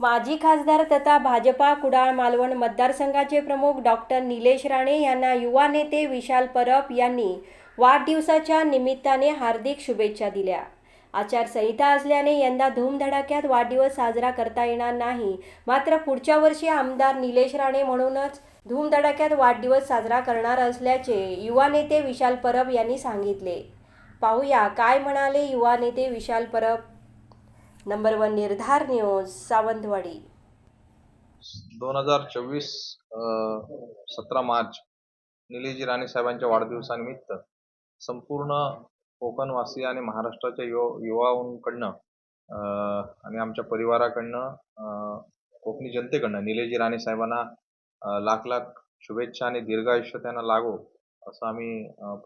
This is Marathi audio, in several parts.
माजी खासदार तथा भाजपा कुडाळ मालवण मतदारसंघाचे प्रमुख डॉक्टर निलेश राणे यांना युवा नेते विशाल परब यांनी वाढदिवसाच्या निमित्ताने हार्दिक शुभेच्छा दिल्या. आचारसंहिता असल्याने यंदा धूमधडाक्यात वाढदिवस साजरा करता येणार नाही. मात्र पुढच्या वर्षी आमदार निलेश राणे म्हणूनच धूमधडाक्यात वाढदिवस साजरा करणार असल्याचे युवा नेते विशाल परब यांनी सांगितले. पाहूया काय म्हणाले युवा नेते Vishal Parab? Number one Nirdhar news Sawantwadi. दोन हजार चोवीस सतरा मार्च निलेजी राणे साहेबांच्या वाढदिवसानिमित्त संपूर्ण कोकणवासी आणि महाराष्ट्राच्या युव युवांकडनं आणि आमच्या परिवाराकडनं कोकणी जनतेकडनं निलेजी राणे साहेबांना लाख लाख शुभेच्छा आणि दीर्घायुष्य त्यांना लागो असं आम्ही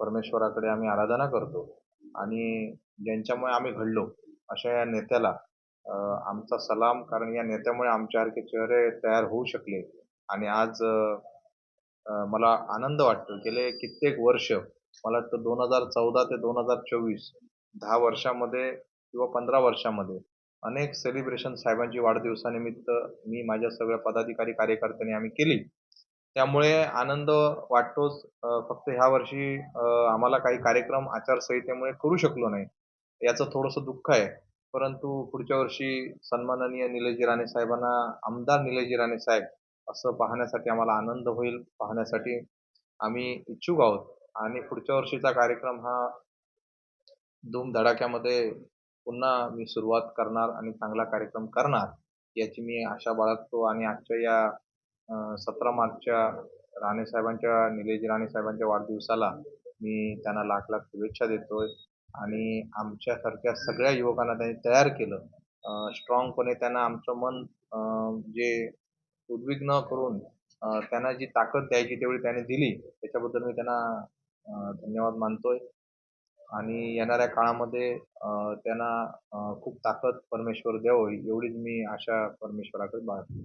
परमेश्वराकडे आम्ही आराधना करतो. आणि ज्यांच्यामुळे आम्ही घडलो अशा या नेत्याला आमचा सलाम कारण या नेत्यामुळे आमच्यासारखे चेहरे तयार होऊ शकले. आणि आज मला आनंद वाटतो. गेले कित्येक वर्ष मला वाटतं दोन हजार चौदा ते दोन हजार चोवीस दहा वर्षामध्ये किंवा पंधरा वर्षामध्ये अनेक सेलिब्रेशन साहेबांची वाढदिवसानिमित्त मी माझ्या सगळ्या पदाधिकारी कार्यकर्त्यांनी आम्ही केली. त्यामुळे आनंद वाटतोच. फक्त ह्या वर्षी आम्हाला काही कार्यक्रम आचारसंहितेमुळे करू शकलो नाही. याचं थोडंसं दुःख आहे. परंतु पुढच्या वर्षी सन्माननीय निलेशजी राणे साहेबांना आमदार निलेशजी राणे साहेब असं पाहण्यासाठी आम्हाला आनंद होईल पाहण्यासाठी आम्ही इच्छुक आहोत. आणि पुढच्या वर्षीचा कार्यक्रम हा धूमधडाक्यामध्ये पुन्हा मी सुरुवात करणार आणि चांगला कार्यक्रम करणार याची मी आशा बाळगतो. आणि आजच्या या सतरा मार्चच्या राणे साहेबांच्या निलेजी राणे साहेबांच्या वाढदिवसाला मी त्यांना लाख लाख शुभेच्छा देतोय. आणि आमच्यासारख्या सगळ्या युवकांना त्यांनी तयार केलं. स्ट्रॉंगपणे त्यांना आमचं मन जे उद्विग्न करून त्यांना जी ताकद द्यायची तेवढी त्याने दिली. त्याच्याबद्दल मी त्यांना धन्यवाद मानतोय. आणि येणाऱ्या काळामध्ये त्यांना खूप ताकद परमेश्वर द्यावं एवढीच मी आशा परमेश्वराकडे बाळगतो.